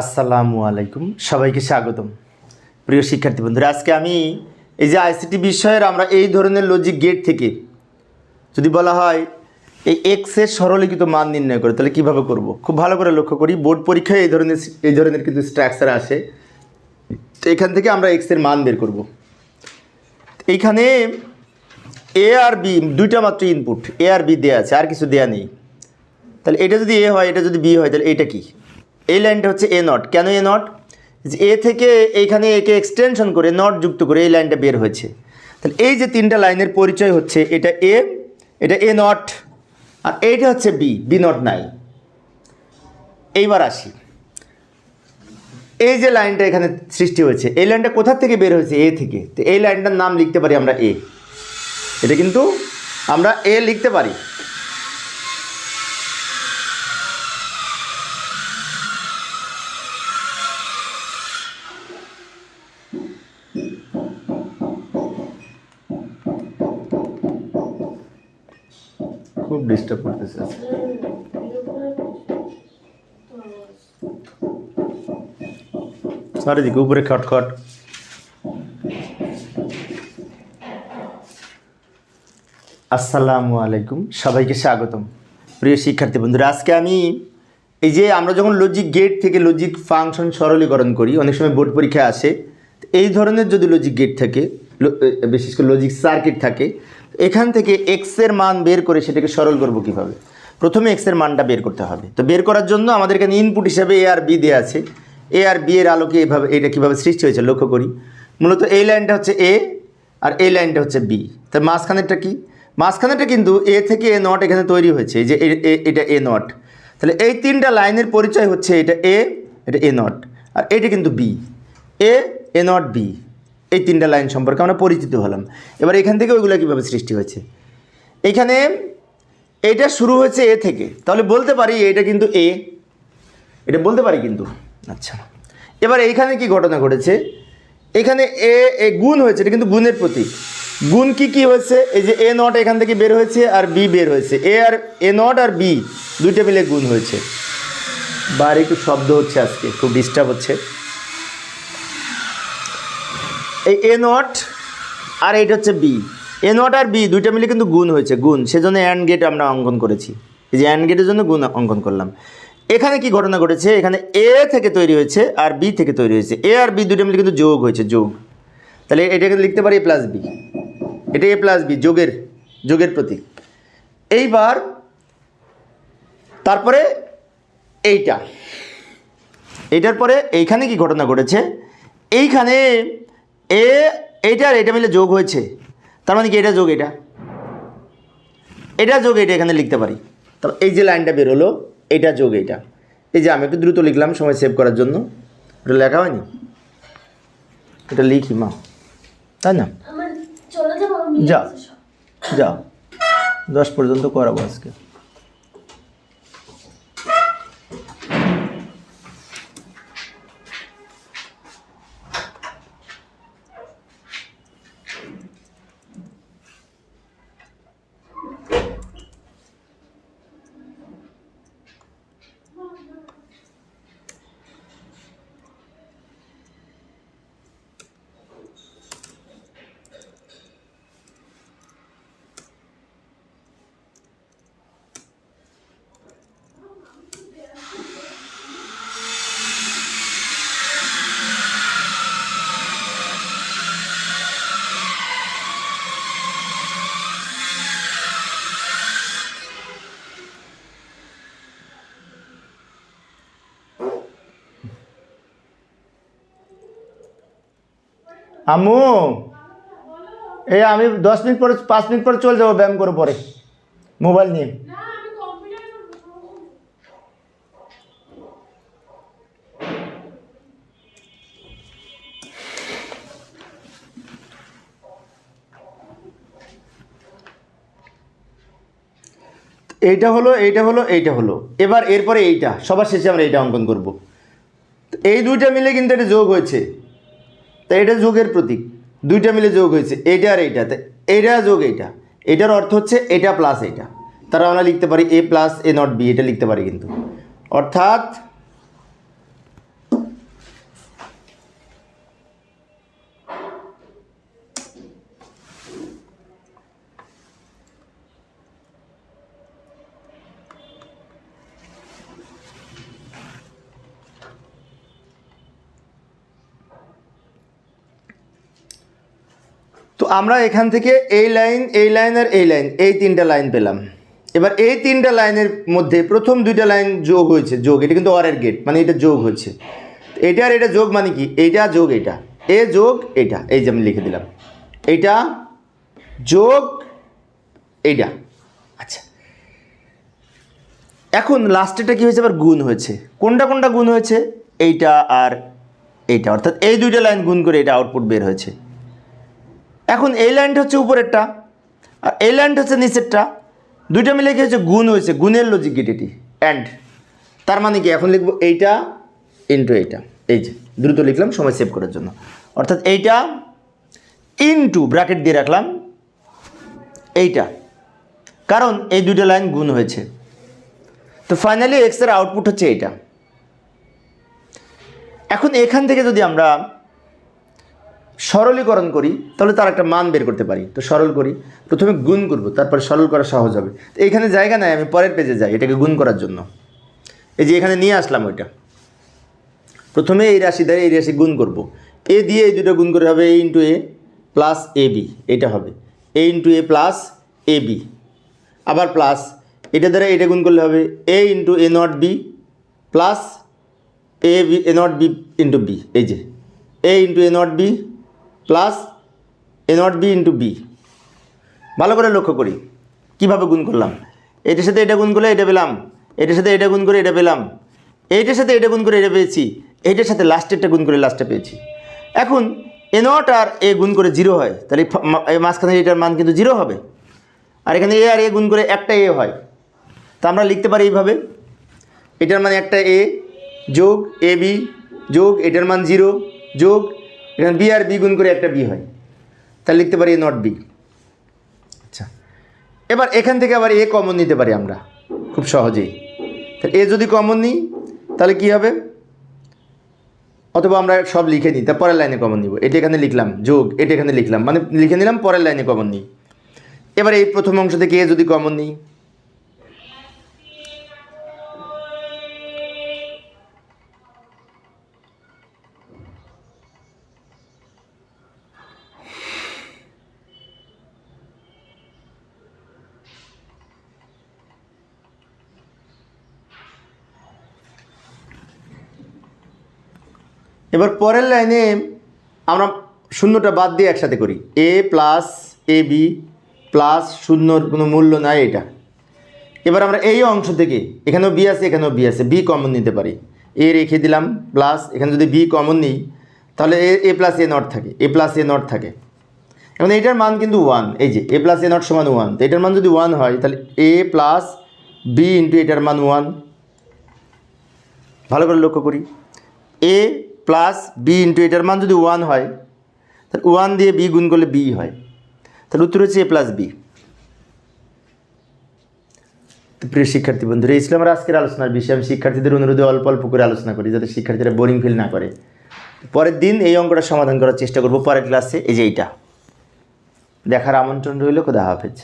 আসসালামু আলাইকুম। সবাইকে স্বাগতম। প্রিয় শিক্ষার্থী বন্ধুরা, আজকে আমি এই যে আইসিটি বিষয়ের আমরা এই ধরনের লজিক গেট থেকে যদি বলা হয় এই এক্সের সরলীকৃত মান নির্ণয় করে, তাহলে কীভাবে করব? খুব ভালো করে লক্ষ্য করি, বোর্ড পরীক্ষায় এই ধরনের এই ধরনের কিন্তু স্ট্রাকচার আসে। তো এখান থেকে আমরা এক্সের মান বের করব। এইখানে এ আর বি দুইটা মাত্র ইনপুট এ আর বি দেওয়া আছে, আর কিছু দেয়া নেই। তাহলে এটা যদি এ হয়, এটা যদি বি হয়, তাহলে এটা কি? এই লাইনটা হচ্ছে এ নট কেন এ নট এ থেকে এইখানে একে এক্সটেনশন করে নট যুক্ত করে এই লাইনটা বের হয়েছে। তাহলে এই যে তিনটা লাইনের পরিচয় হচ্ছে, এটা এ এটা এ নট আর এইটা হচ্ছে বি বি নট নাই এইবার আসি। এই যে লাইনটা এখানে সৃষ্টি হয়েছে, এই লাইনটা কোথা থেকে বের হয়েছে? এ থেকে। তো এই লাইনটার নাম লিখতে পারি আমরা এ এটা কিন্তু আমরা এ লিখতে পারি। খুব ডিস্টার্ব করতেছে। চারিদিকে উপরে খটখট আসসালামু আলাইকুম, সবাইকে স্বাগতম প্রিয় শিক্ষার্থী বন্ধুরা, আজকে আমি এই যে আমরা যখন লজিক গেট থেকে লজিক ফাংশন সরলীকরণ করি, অনেক সময় বোর্ড পরীক্ষা আসে এই ধরনের যদি লজিক গেট থাকে বিশেষ করে লজিক সার্কিট থাকে, এখান থেকে এক্সের মান বের করে সেটাকে সরল করব কীভাবে? প্রথমে এক্সের মানটা বের করতে হবে। তো বের করার জন্য আমাদের এখানে ইনপুট হিসাবে এ আর বি দেওয়া আছে। এ আর বি এর আলোকে এভাবে, এটা কীভাবে সৃষ্টি হয়েছে লক্ষ্য করি। মূলত এই লাইনটা হচ্ছে এ আর এই লাইনটা হচ্ছে বি তার মাঝখানেরটা কি? মাঝখানেরটা কিন্তু এ থেকে এ নট এখানে তৈরি হয়েছে যে এটা এ নট তাহলে এই তিনটা লাইনের পরিচয় হচ্ছে এটা এ এটা এ নট আর এটা কিন্তু B A A not B এই তিনটা লাইন সম্পর্কে আমরা পরিচিত হলাম। এবার এখান থেকে ওইগুলো কীভাবে সৃষ্টি হয়েছে? এখানে এটা শুরু হয়েছে এ থেকে। তাহলে বলতে পারি এটা কিন্তু এ। এটা বলতে পারি কিন্তু। আচ্ছা। এবার এইখানে কি ঘটনা ঘটেছে? এখানে এ এ গুণ হয়েছে, এটা কিন্তু গুণের প্রতীক। গুণ কি কি হয়েছে? এই যে এ নট এখান থেকে বের হয়েছে আর বি বের হয়েছে। এ আর এ নট আর বি দুইটা মিলে গুণ হয়েছে। বাইরে একটু শব্দ হচ্ছে আজকে, খুব ডিস্টার্ব হচ্ছে। এই এ নট আর এইটা হচ্ছে বি এ নট আর বি দুইটা মিলে কিন্তু গুণ হয়েছে, গুণ। সেজন্য অ্যান্ড গেট আমরা অঙ্কন করেছি। এই যে অ্যান্ড গেটের জন্য গুণ অঙ্কন করলাম। এখানে কি ঘটনা ঘটেছে? এখানে এ থেকে তৈরি হয়েছে আর বি থেকে তৈরি হয়েছে। এ আর বি দুইটা মিলে কিন্তু যোগ হয়েছে, যোগ। তাহলে এটাকে লিখতে পারি এ প্লাস বি এটা এ প্লাস বি যোগের যোগের প্রতীক। এইবার তারপরে এইটা। এইটার পরে এইখানে কি ঘটনা ঘটেছে? এইখানে এ এইটা আর এটা মিলে যোগ হয়েছে। তার মানে কি এটা যোগ এটা? এটা যোগ এটা এখানে লিখতে পারি। তাহলে এই যে লাইনটা বেরোলো এটা যোগ এটা। এই যে আমি একটু দ্রুত লিখলাম সময় সেভ করার জন্য। ওটা লেখা হয়নি? এটা লিখি মা। তাই না? আমার চলে যাব আমি যা। যাও দশ পর্যন্ত করাবো আজকে। আম্মু, এই আমি দশ মিনিট পরে, পাঁচ মিনিট পরে চলে যাব ব্যায়াম করে পরে, মোবাইল নিয়ে। এইটা হলো এইটা হলো এইটা হলো। এবার এরপরে এইটা, সবার শেষে আমরা এইটা অঙ্কন করব। এই দুইটা মিলে কিন্তু এটা যোগ হয়েছে। তা এটা যোগের প্রতীক। দুইটা মিলে যোগ হয়েছে, এটা আর এইটা। এটা যোগ এইটা। এটার অর্থ হচ্ছে এটা প্লাস এইটা তারা আমরা লিখতে পারি A plus A not B এটা লিখতে পারি কিন্তু। অর্থাৎ তো আমরা এখান থেকে এই লাইন এই লাইন আর এই লাইন, এই তিনটা লাইন পেলাম। এবার এই তিনটা লাইনের মধ্যে প্রথম দুইটা লাইন যোগ হয়েছে, যোগ, এটা কিন্তু অরের গেট মানে এটা যোগ হচ্ছে। এটা আর এটা যোগ মানে কি? এইটা যোগ এটা। এ যোগ এটা, এই যে আমি লিখে দিলাম। এইটা যোগ এইটা আচ্ছা। এখন লাস্টেটা কি হয়েছে? আবার গুণ হয়েছে। কোনটা কোনটা গুণ হয়েছে? এইটা আর এইটা। অর্থাৎ এই দুইটা লাইন গুণ করে এটা আউটপুট বের হয়েছে। এখন এই লাইনটা হচ্ছে উপরেরটা, আর এই লাইনটা হচ্ছে নিচেরটা। দুইটা মিলে কি হচ্ছে গুণ হয়েছে। গুণের লজিক গেট এটি? অ্যান্ড তার মানে কি? এখন লিখব এইটা ইন্টু এইটা। এই যে, দ্রুত লিখলাম, সময় সেভ করার জন্য। অর্থাৎ এইটা ইনটু ব্র্যাকেট দিয়ে রাখলাম। এইটা। কারণ এই দুইটা লাইন গুণ হয়েছে। তো ফাইনালি এক্সের আউটপুট হচ্ছে এইটা। এখন এখান থেকে যদি আমরা সরলীকরণ করি, তাহলে তার একটা মান বের করতে পারি। তো সরল করি, প্রথমে গুণ করব, তারপরে সরল করা সহজ হবে। তো এখানে জায়গা নাই, আমি পরের পেজে যাই, এটাকে গুণ করার জন্য। এই যে এখানে নিয়ে আসলাম ওইটা। প্রথমে এই রাশি দ্বারা এই রাশি গুণ করব। এ দিয়ে এই দুটো গুণ করে হবে A into A plus A B এটা হবে। A into A plus A B আবার প্লাস এটা দ্বারা এটা গুণ করলে হবে A into A not B plus A B A not B into B এই যে। A into A not B plus A not B into B. ভালো করে লক্ষ্য করি। কীভাবে গুণ করলাম? এটার সাথে এটা গুণ করলে এটা পেলাম। এটার সাথে এটা গুণ করে এটা পেলাম। এইটার সাথে এটা গুণ করে এটা পেয়েছি। এইটার সাথে লাস্টেরটা গুণ করে লাস্টটা পেয়েছি। এখন এ নট আর এ গুণ করে জিরো হয়। তাহলে মাঝখানে এটার মান কিন্তু জিরো হবে। আর এখানে এ আর এ গুণ করে একটা এ হয়। তা আমরা লিখতে পারি এইভাবে। এটার মানে একটা এ যোগ এ বি যোগ এটার মান জিরো যোগ এখানে বি আর বি গুণ করে একটা বি হয়। তাহলে লিখতে পারি নট বি। আচ্ছা। এবার এখান থেকে আবার এ কমন নিতে পারি আমরা, খুব সহজেই। তাহলে এ যদি কমন নিই, তাহলে কি হবে? অথবা আমরা সব লিখে নিই তার পরের লাইনে কমন নিব। এটা এখানে লিখলাম, যোগ, এটা এখানে লিখলাম। মানে লিখে নিলাম, পরের লাইনে কমন নিই। এবার এই প্রথম অংশ থেকে এ যদি কমন নিই এবার পরের লাইনে আমরা শূন্যটা বাদ দিয়ে একসাথে করি। A plus A B plus শূন্যর কোনো মূল্য নাই এটা। এবার আমরা এই অংশ থেকে, এখানেও বি আছে, এখানেও বি আছে বি কমন নিতে পারি। এ রেখে দিলাম প্লাস এখানে যদি বি কমন নিই, তাহলে এ এ প্লাস এ নট থাকে এ প্লাস এ নট থাকে। এখন এটার মান কিন্তু ওয়ান এই যে এ প্লাস এ নট সমান ওয়ান তো এটার মান যদি ওয়ান হয়, তাহলে এ প্লাস বি ইন্টু এটার মান ওয়ান ভালো করে লক্ষ্য করি। এ প্লাস বি ইন্টু এটার মান যদি ওয়ান হয়, তাহলে ওয়ান দিয়ে বি গুণ করলে বি হয়। তাহলে উত্তর হচ্ছে এ প্লাস বি প্রিয় শিক্ষার্থী বন্ধুরা, এই ছিল আমার আজকের আলোচনার বিষয়। আমি শিক্ষার্থীদের অনুরোধে অল্প অল্প করে আলোচনা করি, যাতে শিক্ষার্থীরা বোরিং ফিল না করে। পরের দিন এই অঙ্কটা সমাধান করার চেষ্টা করব, পরের ক্লাসে এই যে এইটা। দেখার আমন্ত্রণ রইল, খোদা হাফেজ।